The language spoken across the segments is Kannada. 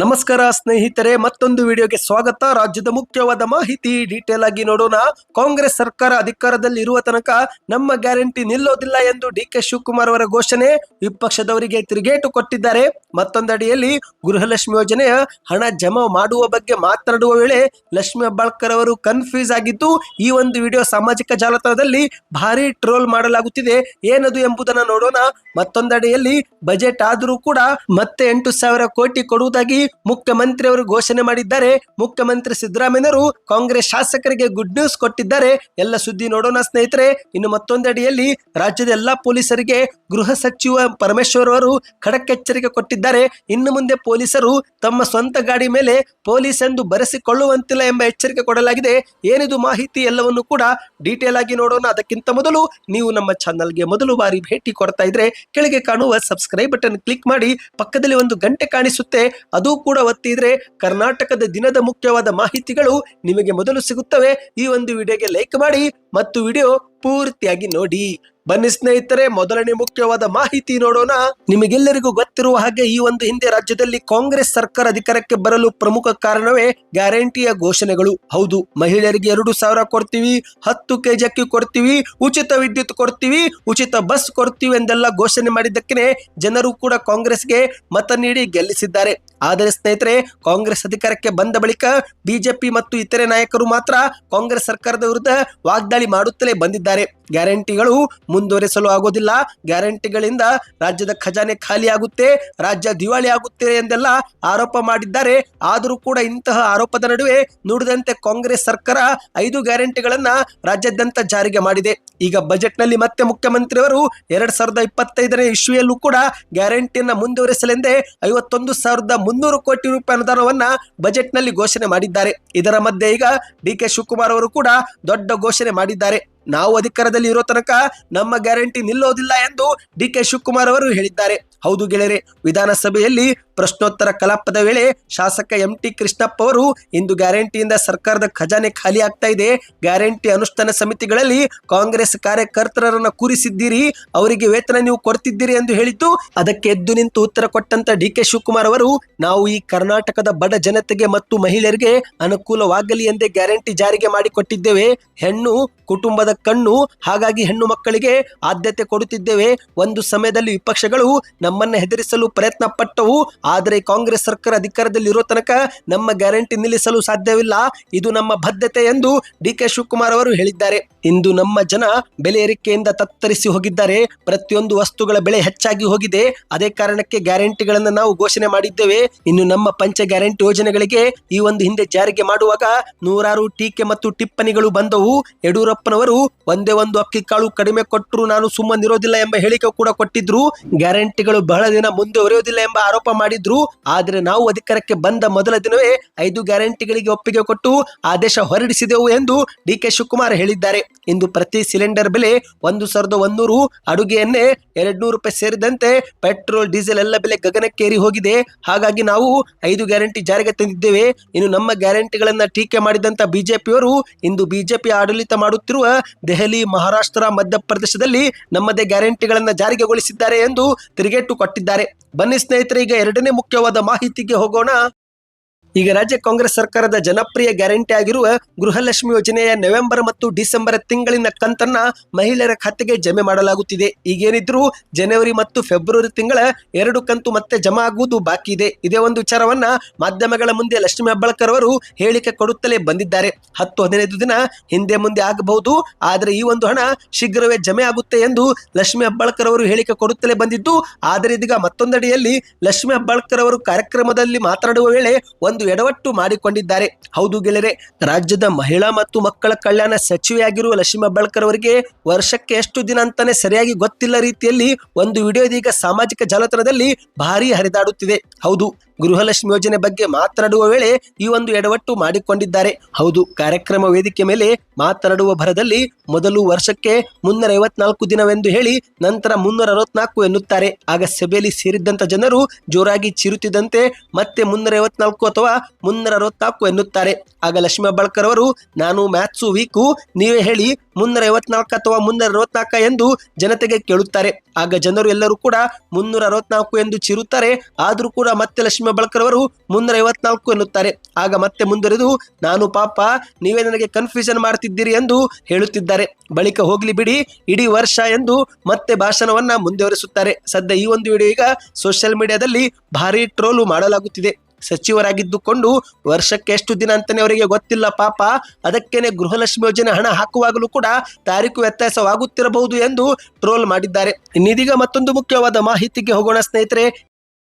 ನಮಸ್ಕಾರ ಸ್ನೇಹಿತರೆ, ಮತ್ತೊಂದು ವಿಡಿಯೋಗೆ ಸ್ವಾಗತ. ರಾಜ್ಯದ ಮುಖ್ಯವಾದ ಮಾಹಿತಿ ಡೀಟೇಲ್ ಆಗಿ ನೋಡೋಣ. ಕಾಂಗ್ರೆಸ್ ಸರ್ಕಾರ ಅಧಿಕಾರದಲ್ಲಿ ಇರುವ ತನಕ ನಮ್ಮ ಗ್ಯಾರಂಟಿ ನಿಲ್ಲೋದಿಲ್ಲ ಎಂದು ಡಿ ಕೆ ಶಿವಕುಮಾರ್ ಅವರ ಘೋಷಣೆ ವಿಪಕ್ಷದವರಿಗೆ ತಿರುಗೇಟು ಕೊಟ್ಟಿದ್ದಾರೆ. ಮತ್ತೊಂದಡಿಯಲ್ಲಿ ಗೃಹಲಕ್ಷ್ಮಿ ಯೋಜನೆಯ ಹಣ ಜಮಾ ಮಾಡುವ ಬಗ್ಗೆ ಮಾತನಾಡುವ ವೇಳೆ ಲಕ್ಷ್ಮಿ ಹೆಬ್ಬಾಳ್ಕರ್ ಅವರು ಕನ್ಫ್ಯೂಸ್ ಆಗಿದ್ದು, ಈ ಒಂದು ವಿಡಿಯೋ ಸಾಮಾಜಿಕ ಜಾಲತಾಣದಲ್ಲಿ ಭಾರಿ ಟ್ರೋಲ್ ಮಾಡಲಾಗುತ್ತಿದೆ. ಏನದು ಎಂಬುದನ್ನು ನೋಡೋಣ. ಮತ್ತೊಂದಡಿಯಲ್ಲಿ ಬಜೆಟ್ ಆದರೂ ಕೂಡ ಮತ್ತೆ ಎಂಟು ಸಾವಿರ ಕೋಟಿ ಕೊಡುವುದಾಗಿ ಮುಖ್ಯಮಂತ್ರಿ ಅವರು ಘೋಷಣೆ ಮಾಡಿದ್ದಾರೆ. ಮುಖ್ಯಮಂತ್ರಿ ಸಿದ್ದರಾಮಯ್ಯವರು ಕಾಂಗ್ರೆಸ್ ಶಾಸಕರಿಗೆ ಗುಡ್ ನ್ಯೂಸ್ ಕೊಟ್ಟಿದ್ದಾರೆ. ಎಲ್ಲ ಸುದ್ದಿ ನೋಡೋಣ ಸ್ನೇಹಿತರೆ. ಇನ್ನು ಮತ್ತೊಂದಡಿಯಲ್ಲಿ ರಾಜ್ಯದ ಎಲ್ಲಾ ಪೊಲೀಸರಿಗೆ ಗೃಹ ಸಚಿವ ಪರಮೇಶ್ವರ್ ಅವರು ಖಡಕ್ ಎಚ್ಚರಿಕೆ ಕೊಟ್ಟಿದ್ದಾರೆ. ಇನ್ನು ಮುಂದೆ ಪೊಲೀಸರು ತಮ್ಮ ಸ್ವಂತ ಗಾಡಿ ಮೇಲೆ ಪೊಲೀಸ್ ಎಂದು ಬರೆಸಿಕೊಳ್ಳುವಂತಿಲ್ಲ ಎಂಬ ಎಚ್ಚರಿಕೆ ಕೊಡಲಾಗಿದೆ. ಏನಿದು ಮಾಹಿತಿ ಎಲ್ಲವನ್ನು ಕೂಡ ಡೀಟೇಲ್ ಆಗಿ ನೋಡೋಣ. ಅದಕ್ಕಿಂತ ಮೊದಲು ನೀವು ನಮ್ಮ ಚಾನಲ್ಗೆ ಮೊದಲು ಬಾರಿ ಭೇಟಿ ಕೊಡ್ತಾ ಇದ್ರೆ ಕೆಳಗೆ ಕಾಣುವ ಸಬ್ಸ್ಕ್ರೈಬ್ ಬಟನ್ ಕ್ಲಿಕ್ ಮಾಡಿ, ಪಕ್ಕದಲ್ಲಿ ಒಂದು ಗಂಟೆ ಕಾಣಿಸುತ್ತೆ. ಅದು ಕೂಡ ಒತ್ತಿದ್ರೆ ಕರ್ನಾಟಕದ ದಿನದ ಮುಖ್ಯವಾದ ಮಾಹಿತಿಗಳು ನಿಮಗೆ ಮೊದಲು ಸಿಗುತ್ತವೆ ಈ ಒಂದು ವಿಡಿಯೋಗೆ ಲೈಕ್ ಮಾಡಿ ಮತ್ತು ವಿಡಿಯೋ ಪೂರ್ತಿಯಾಗಿ ನೋಡಿ. ಬನ್ನಿ ಸ್ನೇಹಿತರೆ, ಮೊದಲನೇ ಮುಖ್ಯವಾದ ಮಾಹಿತಿ ನೋಡೋಣ. ನಿಮಗೆಲ್ಲರಿಗೂ ಗೊತ್ತಿರುವ ಹಾಗೆ ಈ ಒಂದು ಹಿಂದೆ ರಾಜ್ಯದಲ್ಲಿ ಕಾಂಗ್ರೆಸ್ ಸರ್ಕಾರ ಅಧಿಕಾರಕ್ಕೆ ಬರಲು ಪ್ರಮುಖ ಕಾರಣವೇ ಗ್ಯಾರಂಟಿಯ ಘೋಷಣೆಗಳು. ಹೌದು, ಮಹಿಳೆಯರಿಗೆ ಎರಡು ಸಾವಿರ ಕೊಡ್ತೀವಿ, ಹತ್ತು ಕೆಜಿ ಅಕ್ಕಿ ಕೊಡ್ತೀವಿ, ಉಚಿತ ವಿದ್ಯುತ್ ಕೊಡ್ತೀವಿ, ಉಚಿತ ಬಸ್ ಕೊಡ್ತೀವಿ ಎಂದೆಲ್ಲ ಘೋಷಣೆ ಮಾಡಿದ್ದಕ್ಕೆ ಜನರು ಕೂಡ ಕಾಂಗ್ರೆಸ್ಗೆ ಮತ ನೀಡಿ ಗೆಲ್ಲಿಸಿದ್ದಾರೆ. ಆದರೆ ಸ್ನೇಹಿತರೆ, ಕಾಂಗ್ರೆಸ್ ಅಧಿಕಾರಕ್ಕೆ ಬಂದ ಬಳಿಕ ಬಿಜೆಪಿ ಮತ್ತು ಇತರೆ ನಾಯಕರು ಮಾತ್ರ ಕಾಂಗ್ರೆಸ್ ಸರ್ಕಾರದ ವಿರುದ್ಧ ವಾಗ್ದಾಳಿ ಮಾಡುತ್ತಲೇ ಬಂದಿದ್ದಾರೆ. ಗ್ಯಾರಂಟಿಗಳು ಮುಂದುವರಿಸಲು ಆಗೋದಿಲ್ಲ. ಗ್ಯಾರಂಟಿಗಳಿಂದ ರಾಜ್ಯದ ಖಜಾನೆ ಖಾಲಿಯಾಗುತ್ತೆ ರಾಜ್ಯ ದಿವಾಳಿ ಆಗುತ್ತೆ ಎಂದೆಲ್ಲ ಆರೋಪ ಮಾಡಿದ್ದಾರೆ. ಆದರೂ ಕೂಡ ಇಂತಹ ಆರೋಪದ ನಡುವೆ ನುಡಿದಂತೆ ಕಾಂಗ್ರೆಸ್ ಸರ್ಕಾರ ಐದು ಗ್ಯಾರಂಟಿಗಳನ್ನ ರಾಜ್ಯಾದ್ಯಂತ ಜಾರಿಗೆ ಮಾಡಿದೆ. ಈಗ ಬಜೆಟ್ನಲ್ಲಿ ಮತ್ತೆ ಮುಖ್ಯಮಂತ್ರಿಯವರು ಎರಡ್ ಸಾವಿರದ ಇಪ್ಪತ್ತೈದನೇ ಇಶ್ವಿಯಲ್ಲೂ ಕೂಡ ಗ್ಯಾರಂಟಿಯನ್ನ ಮುಂದುವರೆಸಲೆಂದೇ ಐವತ್ತೊಂದು ಸಾವಿರದ ಮುನ್ನೂರು ಕೋಟಿ ರೂಪಾಯಿ ಅನುದಾನವನ್ನ ಬಜೆಟ್ನಲ್ಲಿ ಘೋಷಣೆ ಮಾಡಿದ್ದಾರೆ. ಇದರ ಮಧ್ಯೆ ಈಗ ಡಿ ಕೆ ಶಿವಕುಮಾರ್ ಅವರು ಕೂಡ ದೊಡ್ಡ ಘೋಷಣೆ ಮಾಡಿದ್ದಾರೆ. ನಾವು ಅಧಿಕಾರದಲ್ಲಿ ಇರೋ ತನಕ ನಮ್ಮ ಗ್ಯಾರಂಟಿ ನಿಲ್ಲೋದಿಲ್ಲ ಎಂದು ಡಿ ಕೆ ಶಿವಕುಮಾರ್ ಅವರು ಹೇಳಿದ್ದಾರೆ. ಹೌದು ಗೆಳೆಯರೆ, ವಿಧಾನಸಭೆಯಲ್ಲಿ ಪ್ರಶ್ನೋತ್ತರ ಕಲಾಪದ ವೇಳೆ ಶಾಸಕ ಎಂ ಟಿ ಕೃಷ್ಣಪ್ಪ ಅವರು, ಇಂದು ಗ್ಯಾರಂಟಿಯಿಂದ ಸರ್ಕಾರದ ಖಜಾನೆ ಖಾಲಿ ಆಗ್ತಾ ಇದೆ. ಗ್ಯಾರಂಟಿ ಅನುಷ್ಠಾನ ಸಮಿತಿಗಳಲ್ಲಿ ಕಾಂಗ್ರೆಸ್ ಕಾರ್ಯಕರ್ತರನ್ನ ಕೂರಿಸಿದ್ದೀರಿ, ಅವರಿಗೆ ವೇತನ ನೀವು ಕೊಡ್ತಿದ್ದೀರಿ ಎಂದು ಹೇಳಿತು ಅದಕ್ಕೆ ಎದ್ದು ನಿಂತು ಉತ್ತರ ಕೊಟ್ಟಂತ ಡಿ ಕೆ ಶಿವಕುಮಾರ್ ಅವರು, ನಾವು ಈ ಕರ್ನಾಟಕದ ಬಡ ಜನತೆಗೆ ಮತ್ತು ಮಹಿಳೆಯರಿಗೆ ಅನುಕೂಲವಾಗಲಿ ಎಂದೇ ಗ್ಯಾರಂಟಿ ಜಾರಿಗೆ ಮಾಡಿಕೊಟ್ಟಿದ್ದೇವೆ. ಹೆಣ್ಣು ಕುಟುಂಬದ ಕಣ್ಣು, ಹಾಗಾಗಿ ಹೆಣ್ಣು ಮಕ್ಕಳಿಗೆ ಆದ್ಯತೆ ಕೊಡುತ್ತಿದ್ದೇವೆ. ಒಂದು ಸಮಯದಲ್ಲಿ ವಿಪಕ್ಷಗಳು ನಮ್ಮನ್ನ ಹೆದರಿಸಲು ಪ್ರಯತ್ನ ಪಟ್ಟವು ಆದರೆ ಕಾಂಗ್ರೆಸ್ ಸರ್ಕಾರ ಅಧಿಕಾರದಲ್ಲಿ ಇರೋ ತನಕ ನಮ್ಮ ಗ್ಯಾರಂಟಿ ನಿಲ್ಲಿಸಲು ಸಾಧ್ಯವಿಲ್ಲ. ಇದು ನಮ್ಮ ಬದ್ಧತೆ ಎಂದು ಡಿ ಕೆ ಶಿವಕುಮಾರ್ ಅವರು ಹೇಳಿದ್ದಾರೆ. ಇಂದು ನಮ್ಮ ಜನ ಬೆಲೆ ಏರಿಕೆಯಿಂದ ತತ್ತರಿಸಿ ಹೋಗಿದ್ದಾರೆ. ಪ್ರತಿಯೊಂದು ವಸ್ತುಗಳ ಬೆಲೆ ಹೆಚ್ಚಾಗಿ ಹೋಗಿದೆ. ಅದೇ ಕಾರಣಕ್ಕೆ ಗ್ಯಾರಂಟಿಗಳನ್ನು ನಾವು ಘೋಷಣೆ ಮಾಡಿದ್ದೇವೆ. ಇನ್ನು ನಮ್ಮ ಪಂಚ ಗ್ಯಾರಂಟಿ ಯೋಜನೆಗಳಿಗೆ ಈ ಒಂದು ಹಿಂದೆ ಜಾರಿಗೆ ಮಾಡುವಾಗ ನೂರಾರು ಟೀಕೆ ಮತ್ತು ಟಿಪ್ಪಣಿಗಳು ಬಂದವು. ಯಡಿಯೂರಪ್ಪನವರು ಒಂದೇ ಒಂದು ಅಕ್ಕಿ ಕಾಳು ಕಡಿಮೆ ಕೊಟ್ಟರು ನಾನು ಸುಮ್ಮನಿರೋದಿಲ್ಲ ಎಂಬ ಹೇಳಿಕೆ ಕೂಡ ಕೊಟ್ಟಿದ್ರು. ಗ್ಯಾರಂಟಿಗಳು ಬಹಳ ದಿನ ಮುಂದುವರಿಯೋದಿಲ್ಲ ಎಂಬ ಆರೋಪ ಮಾಡಿದ್ರು, ಆದರೆ ನಾವು ಅಧಿಕಾರಕ್ಕೆ ಬಂದ ಮೊದಲ ದಿನವೇ ಐದು ಗ್ಯಾರಂಟಿಗಳಿಗೆ ಒಪ್ಪಿಗೆ ಕೊಟ್ಟು ಆದೇಶ ಹೊರಡಿಸಿದೆವು ಎಂದು ಡಿ ಕೆ ಶಿವಕುಮಾರ್ ಹೇಳಿದ್ದಾರೆ. ಇಂದು ಪ್ರತಿ ಸಿಲಿಂಡರ್ ಬೆಲೆ ಒಂದು ಸಾವಿರದ ಒಂದೂರು ಅಡುಗೆ ಎಣ್ಣೆ ಎರಡ್ ನೂರು ರೂಪಾಯಿ ಸೇರಿದಂತೆ ಪೆಟ್ರೋಲ್, ಡೀಸೆಲ್ ಎಲ್ಲ ಬೆಲೆ ಗಗನಕ್ಕೇರಿ ಹೋಗಿದೆ. ಹಾಗಾಗಿ ನಾವು ಐದು ಗ್ಯಾರಂಟಿ ಜಾರಿಗೆ ತಂದಿದ್ದೇವೆ. ಇನ್ನು ನಮ್ಮ ಗ್ಯಾರಂಟಿಗಳನ್ನ ಟೀಕೆ ಮಾಡಿದಂತ ಬಿಜೆಪಿಯವರು ಇಂದು ಬಿಜೆಪಿ ಆಡಳಿತ ಮಾಡುತ್ತಿರುವ ದೆಹಲಿ, ಮಹಾರಾಷ್ಟ್ರ, ಮಧ್ಯಪ್ರದೇಶದಲ್ಲಿ ನಮ್ಮದೇ ಗ್ಯಾರಂಟಿಗಳನ್ನ ಜಾರಿಗೆಗೊಳಿಸಿದ್ದಾರೆ ಎಂದು ತಿರುಗೇಟು ಕೊಟ್ಟಿದ್ದಾರೆ. ಬನ್ನಿ ಸ್ನೇಹಿತರೆ, ಈಗ ಎರಡನೇ ಮುಖ್ಯವಾದ ಮಾಹಿತಿಗೆ ಹೋಗೋಣ. ಈಗ ರಾಜ್ಯ ಕಾಂಗ್ರೆಸ್ ಸರ್ಕಾರದ ಜನಪ್ರಿಯ ಗ್ಯಾರಂಟಿ ಆಗಿರುವ ಗೃಹಲಕ್ಷ್ಮಿ ಯೋಜನೆಯ ನವೆಂಬರ್ ಮತ್ತು ಡಿಸೆಂಬರ್ ತಿಂಗಳಿನ ಕಂತನ್ನ ಮಹಿಳೆಯರ ಖಾತೆಗೆ ಜಮೆ ಮಾಡಲಾಗುತ್ತಿದೆ. ಈಗೇನಿದ್ರು ಜನವರಿ ಮತ್ತು ಫೆಬ್ರವರಿ ತಿಂಗಳ ಎರಡು ಕಂತು ಮತ್ತೆ ಜಮಾ ಆಗುವುದು ಬಾಕಿ ಇದೆ. ಇದೇ ಒಂದು ವಿಚಾರವನ್ನ ಮಾಧ್ಯಮಗಳ ಮುಂದೆ ಲಕ್ಷ್ಮಿ ಹೆಬ್ಬಾಳ್ಕರ್ ಅವರು ಹೇಳಿಕೆ ಕೊಡುತ್ತಲೇ ಬಂದಿದ್ದಾರೆ. ಹತ್ತು ಹದಿನೈದು ದಿನ ಹಿಂದೆ ಮುಂದೆ ಆಗಬಹುದು, ಆದರೆ ಈ ಒಂದು ಹಣ ಶೀಘ್ರವೇ ಜಮೆ ಆಗುತ್ತೆ ಎಂದು ಲಕ್ಷ್ಮಿ ಹೆಬ್ಬಾಳ್ಕರ್ ಅವರು ಹೇಳಿಕೆ ಕೊಡುತ್ತಲೇ ಬಂದಿದ್ದು, ಆದರೆ ಇದೀಗ ಮತ್ತೊಂದಡಿಯಲ್ಲಿ ಲಕ್ಷ್ಮಿ ಹೆಬ್ಬಾಳ್ಕರ್ ಅವರು ಕಾರ್ಯಕ್ರಮದಲ್ಲಿ ಮಾತನಾಡುವ ವೇಳೆ ಒಂದು ಎಡವಟ್ಟು ಮಾಡಿಕೊಂಡಿದ್ದಾರೆ. ಹೌದು ಗೆಳೆಯರೆ, ರಾಜ್ಯದ ಮಹಿಳಾ ಮತ್ತು ಮಕ್ಕಳ ಕಲ್ಯಾಣ ಸಚಿವೆಯಾಗಿರುವ ಲಕ್ಷ್ಮೀ ಹೆಬ್ಬಾಳ್ಕರ್ ಅವರಿಗೆ ವರ್ಷಕ್ಕೆ ಎಷ್ಟು ದಿನ ಅಂತಾನೆ ಸರಿಯಾಗಿ ಗೊತ್ತಿಲ್ಲ ರೀತಿಯಲ್ಲಿ ಒಂದು ವಿಡಿಯೋ ಇದೀಗ ಸಾಮಾಜಿಕ ಜಾಲತಾಣದಲ್ಲಿ ಭಾರಿ ಹರಿದಾಡುತ್ತಿದೆ. ಹೌದು, ಗೃಹಲಕ್ಷ್ಮಿ ಯೋಜನೆ ಬಗ್ಗೆ ಮಾತನಾಡುವ ವೇಳೆ ಈ ಒಂದು ಎಡವಟ್ಟು ಮಾಡಿಕೊಂಡಿದ್ದಾರೆ. ಹೌದು, ಕಾರ್ಯಕ್ರಮ ವೇದಿಕೆ ಮೇಲೆ ಮಾತನಾಡುವ ಭರದಲ್ಲಿ ಮೊದಲು ವರ್ಷಕ್ಕೆ ಮುನ್ನೂರ ಐವತ್ನಾಲ್ಕು ದಿನವೆಂದು ಹೇಳಿ ನಂತರ ಮುನ್ನೂರ ಅರವತ್ನಾಲ್ಕು ಎನ್ನುತ್ತಾರೆ. ಆಗ ಸಭೆಯಲ್ಲಿ ಸೇರಿದ್ದಂತ ಜನರು ಜೋರಾಗಿ ಚಿರುತ್ತಿದ್ದಂತೆ ಮತ್ತೆ ಮುನ್ನೂರ ಐವತ್ನಾಲ್ಕು ಅಥವಾ ಮುನ್ನೂರ ಅರವತ್ನಾಲ್ಕು ಎನ್ನುತ್ತಾರೆ. ಆಗ ಲಕ್ಷ್ಮೀ ಹೆಬ್ಬಾಳ್ಕರ್ ಅವರು ನಾನು ಮ್ಯಾಥ್ಸು ವೀಕು, ನೀವೇ ಹೇಳಿ ಮುನ್ನೂರ ಐವತ್ನಾಲ್ಕು ಅಥವಾ ಮುನ್ನೂರ ಅರವತ್ನಾಲ್ಕ ಎಂದು ಜನತೆಗೆ ಕೇಳುತ್ತಾರೆ. ಆಗ ಜನರು ಎಲ್ಲರೂ ಕೂಡ ಮುನ್ನೂರ ಅರವತ್ನಾಲ್ಕು ಎಂದು ಚಿರುತ್ತಾರೆ. ಆದರೂ ಕೂಡ ಮತ್ತೆ ಲಕ್ಷ್ಮೀ ಹೆಬ್ಬಾಳ್ಕರ್ ಅವರು ಮುನ್ನೂರ ಐವತ್ನಾಲ್ಕು ಎನ್ನುತ್ತಾರೆ. ಆಗ ಮತ್ತೆ ಮುಂದುವರೆದು, ನಾನು ಪಾಪ, ನೀವೇ ನನಗೆ ಕನ್ಫ್ಯೂಷನ್ ಮಾಡ್ತಿದ್ದೀರಿ ಎಂದು ಹೇಳುತ್ತಿದ್ದಾರೆ. ಬಳಿಕ ಹೋಗ್ಲಿ ಬಿಡಿ, ಇಡೀ ವರ್ಷ ಎಂದು ಮತ್ತೆ ಭಾಷಣವನ್ನ ಮುಂದುವರಿಸುತ್ತಾರೆ. ಸದ್ಯ ಈ ಒಂದು ವಿಡಿಯೋ ಈಗ ಸೋಷಿಯಲ್ ಮೀಡಿಯಾದಲ್ಲಿ ಭಾರಿ ಟ್ರೋಲು ಮಾಡಲಾಗುತ್ತಿದೆ. ಸಚಿವರಾಗಿದ್ದುಕೊಂಡು ವರ್ಷಕ್ಕೆ ಎಷ್ಟು ದಿನ ಅಂತಾನೆ ಅವರಿಗೆ ಗೊತ್ತಿಲ್ಲ ಪಾಪ. ಅದಕ್ಕೇನೆ ಗೃಹಲಕ್ಷ್ಮಿ ಯೋಜನೆ ಹಣ ಹಾಕುವಾಗಲೂ ಕೂಡ ತಾರೀಕು ವ್ಯತ್ಯಾಸವಾಗುತ್ತಿರಬಹುದು ಎಂದು ಟ್ರೋಲ್ ಮಾಡಿದ್ದಾರೆ. ಇನ್ನಿದೀಗ ಮತ್ತೊಂದು ಮುಖ್ಯವಾದ ಮಾಹಿತಿಗೆ ಹೋಗೋಣ ಸ್ನೇಹಿತರೆ.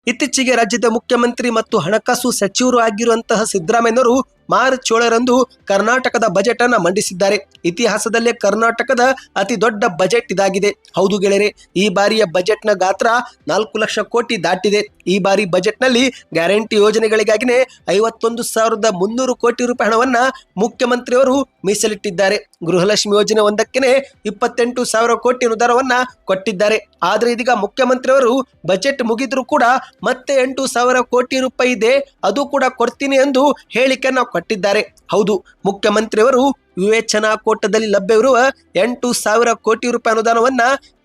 ಇತ್ತೀಚೆಗೆ ರಾಜ್ಯದ ಮುಖ್ಯಮಂತ್ರಿ ಮತ್ತು ಹಣಕಾಸು ಸಚಿವರು ಆಗಿರುವಂತಹ ಸಿದ್ದರಾಮಯ್ಯನವರು ಮಾರ್ಚ್ ಏಳರಂದು ಕರ್ನಾಟಕದ ಬಜೆಟ್ ಅನ್ನ ಮಂಡಿಸಿದ್ದಾರೆ. ಇತಿಹಾಸದಲ್ಲೇ ಕರ್ನಾಟಕದ ಅತಿ ದೊಡ್ಡ ಬಜೆಟ್ ಇದಾಗಿದೆ. ಹೌದು ಗೆಳೆಯರೆ, ಈ ಬಾರಿಯ ಬಜೆಟ್ನ ಗಾತ್ರ ನಾಲ್ಕು ಲಕ್ಷ ಕೋಟಿ ದಾಟಿದೆ. ಈ ಬಾರಿ ಬಜೆಟ್ನಲ್ಲಿ ಗ್ಯಾರಂಟಿ ಯೋಜನೆಗಳಿಗಾಗಿನೇ ಐವತ್ತೊಂದು ಸಾವಿರದ ಮುನ್ನೂರು ಕೋಟಿ ರೂಪಾಯಿ ಹಣವನ್ನ ಮುಖ್ಯಮಂತ್ರಿಯವರು ಮೀಸಲಿಟ್ಟಿದ್ದಾರೆ. ಗೃಹಲಕ್ಷ್ಮಿ ಯೋಜನೆ ಒಂದಕ್ಕೇನೆ ಇಪ್ಪತ್ತೆಂಟು ಸಾವಿರ ಕೋಟಿ ಅನುದಾನವನ್ನ ಕೊಟ್ಟಿದ್ದಾರೆ. ಆದರೆ ಇದೀಗ ಮುಖ್ಯಮಂತ್ರಿಯವರು ಬಜೆಟ್ ಮುಗಿದ್ರು ಕೂಡ ಮತ್ತೆ ಎಂಟು ಸಾವಿರ ಕೋಟಿ ರೂಪಾಯಿ ಇದೆ, ಅದು ಕೂಡ ಕೊಡ್ತೀನಿ ಎಂದು ಹೇಳಿಕೆಯನ್ನ ಕೊಟ್ಟಿದ್ದಾರೆ. ಹೌದು ಮುಖ್ಯಮಂತ್ರಿಯವರು ವಿವೇಚನಾ ಕೋಟದಲ್ಲಿ ಲಭ್ಯವಿರುವ ಎಂಟು ಸಾವಿರ ಕೋಟಿ ರೂಪಾಯಿ ಅನುದಾನವನ್ನ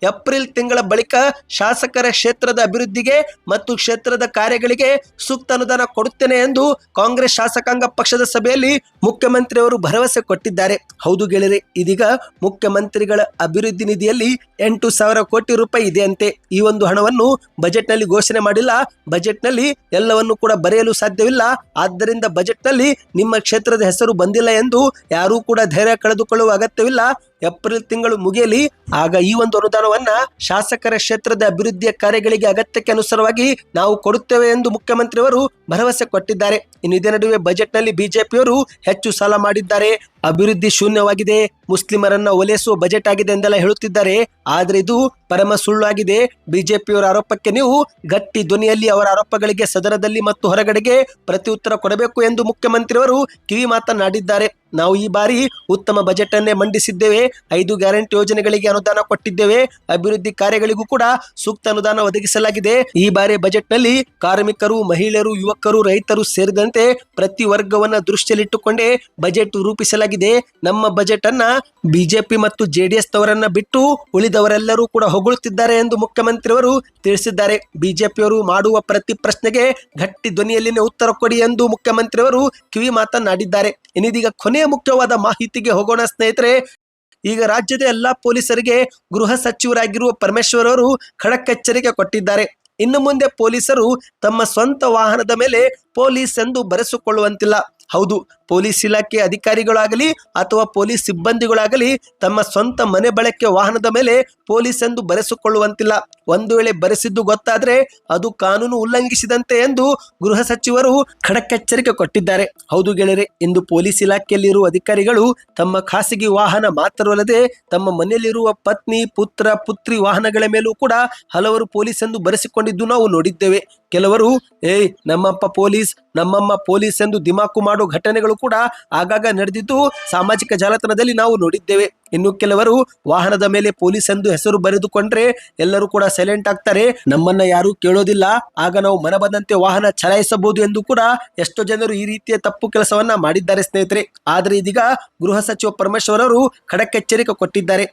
ಏಪ್ರಿಲ್ ತಿಂಗಳ ಬಳಿಕ ಶಾಸಕರ ಕ್ಷೇತ್ರದ ಅಭಿವೃದ್ಧಿಗೆ ಮತ್ತು ಕ್ಷೇತ್ರದ ಕಾರ್ಯಗಳಿಗೆ ಸೂಕ್ತ ಅನುದಾನ ಕೊಡುತ್ತೇನೆ ಎಂದು ಕಾಂಗ್ರೆಸ್ ಶಾಸಕಾಂಗ ಪಕ್ಷದ ಸಭೆಯಲ್ಲಿ ಮುಖ್ಯಮಂತ್ರಿಯವರು ಭರವಸೆ ಕೊಟ್ಟಿದ್ದಾರೆ. ಹೌದು ಗೆಳೆಯರೆ, ಇದೀಗ ಮುಖ್ಯಮಂತ್ರಿಗಳ ಅಭಿವೃದ್ಧಿ ನಿಧಿಯಲ್ಲಿ ಎಂಟು ಸಾವಿರ ಕೋಟಿ ರೂಪಾಯಿ ಇದೆಯಂತೆ. ಈ ಒಂದು ಹಣವನ್ನು ಬಜೆಟ್ನಲ್ಲಿ ಘೋಷಣೆ ಮಾಡಿಲ್ಲ. ಬಜೆಟ್ನಲ್ಲಿ ಎಲ್ಲವನ್ನು ಕೂಡ ಬರೆಯಲು ಸಾಧ್ಯವಿಲ್ಲ. ಆದ್ದರಿಂದ ಬಜೆಟ್ನಲ್ಲಿ ನಿಮ್ಮ ಕ್ಷೇತ್ರದ ಹೆಸರು ಬಂದಿಲ್ಲ ಎಂದು ಯಾರೂ ಕೂಡ ಧೈರ್ಯ ಕಳೆದುಕೊಳ್ಳುವ ಅಗತ್ಯವಿಲ್ಲ. ಏಪ್ರಿಲ್ ತಿಂಗಳು ಮುಗಿಯಲಿ, ಆಗ ಈ ಒಂದು ಅನುದಾನವನ್ನ ಶಾಸಕರ ಕ್ಷೇತ್ರದ ಅಭಿವೃದ್ಧಿಯ ಕಾರ್ಯಗಳಿಗೆ ಅಗತ್ಯಕ್ಕೆ ಅನುಸಾರವಾಗಿ ನಾವು ಕೊಡುತ್ತೇವೆ ಎಂದು ಮುಖ್ಯಮಂತ್ರಿಯವರು ಭರವಸೆ ಕೊಟ್ಟಿದ್ದಾರೆ. ಇನ್ನು ಇದೇ ನಡುವೆ ಬಜೆಟ್ನಲ್ಲಿ ಬಿಜೆಪಿಯವರು ಹೆಚ್ಚು ಸಾಲ ಮಾಡಿದ್ದಾರೆ. ಅಭಿವೃದ್ಧಿ ಶೂನ್ಯವಾಗಿದೆ, ಮುಸ್ಲಿಮರನ್ನ ಒಲೆಸುವ ಬಜೆಟ್ ಆಗಿದೆ ಎಂದೆಲ್ಲ ಹೇಳುತ್ತಿದ್ದಾರೆ. ಆದ್ರೆ ಇದು ಪರಮ ಸುಳ್ಳು ಆಗಿದೆ. ಬಿಜೆಪಿಯವರ ಆರೋಪಕ್ಕೆ ನೀವು ಗಟ್ಟಿ ಧ್ವನಿಯಲ್ಲಿ ಅವರ ಆರೋಪಗಳಿಗೆ ಸದನದಲ್ಲಿ ಮತ್ತು ಹೊರಗಡೆಗೆ ಪ್ರತಿ ಉತ್ತರ ಕೊಡಬೇಕು ಎಂದು ಮುಖ್ಯಮಂತ್ರಿಯವರು ಕಿವಿ ಮಾತನಾಡಿದ್ದಾರೆ. ನಾವು ಈ ಬಾರಿ ಉತ್ತಮ ಬಜೆಟ್ ಅನ್ನೇ ಮಂಡಿಸಿದ್ದೇವೆ. ಐದು ಗ್ಯಾರಂಟಿ ಯೋಜನೆಗಳಿಗೆ ಅನುದಾನ ಕೊಟ್ಟಿದ್ದೇವೆ. ಅಭಿವೃದ್ಧಿ ಕಾರ್ಯಗಳಿಗೂ ಕೂಡ ಸೂಕ್ತ ಅನುದಾನ ಒದಗಿಸಲಾಗಿದೆ. ಈ ಬಾರಿ ಬಜೆಟ್ನಲ್ಲಿ ಕಾರ್ಮಿಕರು, ಮಹಿಳೆಯರು, ಯುವಕರು, ರೈತರು ಸೇರಿದಂತೆ ಪ್ರತಿ ವರ್ಗವನ್ನ ದೃಷ್ಟಿಯಲ್ಲಿಟ್ಟುಕೊಂಡೇ ಬಜೆಟ್ ರೂಪಿಸಲಾಗಿದೆ. ನಮ್ಮ ಬಜೆಟ್ ಅನ್ನ ಬಿಜೆಪಿ ಮತ್ತು ಜೆಡಿಎಸ್ ತವರನ್ನ ಬಿಟ್ಟು ಉಳಿದವರೆಲ್ಲರೂ ಕೂಡ ಹೊಗಳುತ್ತಿದ್ದಾರೆ ಎಂದು ಮುಖ್ಯಮಂತ್ರಿಯವರು ತಿಳಿಸಿದ್ದಾರೆ. ಬಿಜೆಪಿಯವರು ಮಾಡುವ ಪ್ರತಿ ಪ್ರಶ್ನೆಗೆ ಗಟ್ಟಿ ಧ್ವನಿಯಲ್ಲಿನೇ ಉತ್ತರ ಕೊಡಿ ಎಂದು ಮುಖ್ಯಮಂತ್ರಿಯವರು ಕಿವಿ ಮಾತನಾಡಿದ್ದಾರೆ ಇನ್ನಿದೀಗ ಕೊನೆಯ ಮುಖ್ಯವಾದ ಮಾಹಿತಿಗೆ ಹೋಗೋಣ ಸ್ನೇಹಿತರೆ. ಈಗ ರಾಜ್ಯದ ಎಲ್ಲಾ ಪೊಲೀಸರಿಗೆ ಗೃಹ ಸಚಿವರಾಗಿರುವ ಪರಮೇಶ್ವರ್ ಅವರು ಖಡಕ್ ಎಚ್ಚರಿಕೆ ಕೊಟ್ಟಿದ್ದಾರೆ. ಇನ್ನು ಮುಂದೆ ಪೊಲೀಸರು ತಮ್ಮ ಸ್ವಂತ ವಾಹನದ ಮೇಲೆ ಪೊಲೀಸ್ ಎಂದು ಬರೆಸಿಕೊಳ್ಳುವಂತಿಲ್ಲ. ಹೌದು, ಪೊಲೀಸ್ ಇಲಾಖೆ ಅಧಿಕಾರಿಗಳಾಗಲಿ ಅಥವಾ ಪೊಲೀಸ್ ಸಿಬ್ಬಂದಿಗಳಾಗಲಿ ತಮ್ಮ ಸ್ವಂತ ಮನೆ ಬಳಕೆ ವಾಹನದ ಮೇಲೆ ಪೊಲೀಸ್ ಎಂದು ಬರೆಸಿಕೊಳ್ಳುವಂತಿಲ್ಲ. ಒಂದು ವೇಳೆ ಬರೆಸಿದ್ದು ಗೊತ್ತಾದರೆ ಅದು ಕಾನೂನು ಉಲ್ಲಂಘಿಸಿದಂತೆ ಎಂದು ಗೃಹ ಸಚಿವರು ಖಡಕ್ಕೆಚ್ಚರಿಕೆ ಕೊಟ್ಟಿದ್ದಾರೆ. ಹೌದು ಗೆಳೆಯರೆ, ಇಂದು ಪೊಲೀಸ್ ಇಲಾಖೆಯಲ್ಲಿರುವ ಅಧಿಕಾರಿಗಳು ತಮ್ಮ ಖಾಸಗಿ ವಾಹನ ಮಾತ್ರವಲ್ಲದೆ ತಮ್ಮ ಮನೆಯಲ್ಲಿರುವ ಪತ್ನಿ, ಪುತ್ರ, ಪುತ್ರಿ ವಾಹನಗಳ ಮೇಲೂ ಕೂಡ ಹಲವರು ಪೊಲೀಸ್ ಎಂದು ಬರೆಸಿಕೊಂಡಿದ್ದು ನಾವು ನೋಡಿದ್ದೇವೆ. ಕೆಲವರು, ಏಯ್, ನಮ್ಮಪ್ಪ ಪೊಲೀಸ್, ನಮ್ಮಮ್ಮ ಪೊಲೀಸ್ ಎಂದು ದಿಮಾಕು ಮಾಡೋ ಘಟನೆಗಳು ಕೂಡ ಆಗಾಗ ನಡೆದಿದ್ದು ಸಾಮಾಜಿಕ ಜಾಲತಾಣದಲ್ಲಿ ನಾವು ನೋಡಿದ್ದೇವೆ. ಇನ್ನು ಕೆಲವರು, ವಾಹನದ ಮೇಲೆ ಪೊಲೀಸ್ ಎಂದು ಹೆಸರು ಬರೆದುಕೊಂಡ್ರೆ ಎಲ್ಲರೂ ಕೂಡ ಸೈಲೆಂಟ್ ಆಗ್ತಾರೆ. ನಮ್ಮನ್ನ ಯಾರು ಕೇಳೋದಿಲ್ಲ. ಆಗ ನಾವು ಮನ ಬಂದಂತೆ ವಾಹನ ಚಲಾಯಿಸಬಹುದು ಎಂದು ಕೂಡ ಎಷ್ಟೋ ಜನರು ಈ ರೀತಿಯ ತಪ್ಪು ಕೆಲಸವನ್ನ ಮಾಡಿದ್ದಾರೆ ಸ್ನೇಹಿತರೆ. ಆದರೆ ಇದೀಗ ಗೃಹ ಸಚಿವ ಪರಮೇಶ್ವರ್ ಅವರು ಖಡಕ್ ಎಚ್ಚರಿಕೆ ಕೊಟ್ಟಿದ್ದಾರೆ.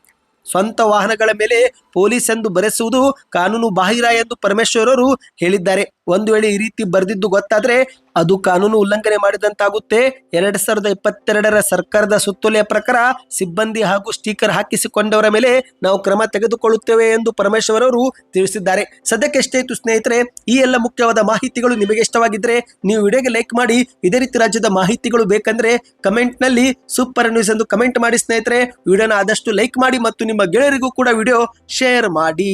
ಸ್ವಂತ ವಾಹನಗಳ ಮೇಲೆ ಪೊಲೀಸ್ ಎಂದು ಬರೆಸುವುದು ಕಾನೂನು ಬಾಹಿರ ಎಂದು ಪರಮೇಶ್ವರರು ಹೇಳಿದ್ದಾರೆ. ಒಂದು ವೇಳೆ ಈ ರೀತಿ ಬರೆದಿದ್ದು ಗೊತ್ತಾದ್ರೆ ಅದು ಕಾನೂನು ಉಲ್ಲಂಘನೆ ಮಾಡಿದಂತಾಗುತ್ತೆ. ಎರಡ್ ಸಾವಿರದ ಇಪ್ಪತ್ತೆರಡರ ಸರ್ಕಾರದ ಸುತ್ತೋಲೆಯ ಪ್ರಕಾರ ಸಿಬ್ಬಂದಿ ಹಾಗೂ ಸ್ಟಿಕರ್ ಹಾಕಿಸಿಕೊಂಡವರ ಮೇಲೆ ನಾವು ಕ್ರಮ ತೆಗೆದುಕೊಳ್ಳುತ್ತೇವೆ ಎಂದು ಪರಮೇಶ್ವರ್ ಅವರು ತಿಳಿಸಿದ್ದಾರೆ. ಸದ್ಯಕ್ಕೆ ಇತ್ತು ಸ್ನೇಹಿತರೆ, ಈ ಎಲ್ಲ ಮುಖ್ಯವಾದ ಮಾಹಿತಿಗಳು ನಿಮಗೆ ಇಷ್ಟವಾಗಿದ್ರೆ ನೀವು ವಿಡಿಯೋಗೆ ಲೈಕ್ ಮಾಡಿ, ಇದೇ ರೀತಿ ರಾಜ್ಯದ ಮಾಹಿತಿಗಳು ಬೇಕಂದ್ರೆ ಕಮೆಂಟ್ನಲ್ಲಿ ಸೂಪರ್ ನ್ಯೂಸ್ ಎಂದು ಕಮೆಂಟ್ ಮಾಡಿ ಸ್ನೇಹಿತರೆ. ವಿಡಿಯೋನ ಆದಷ್ಟು ಲೈಕ್ ಮಾಡಿ ಮತ್ತು ನಿಮ್ಮ ಗೆಳೆಯರಿಗೂ ಕೂಡ ವಿಡಿಯೋ ಶೇರ್ ಮಾಡಿ.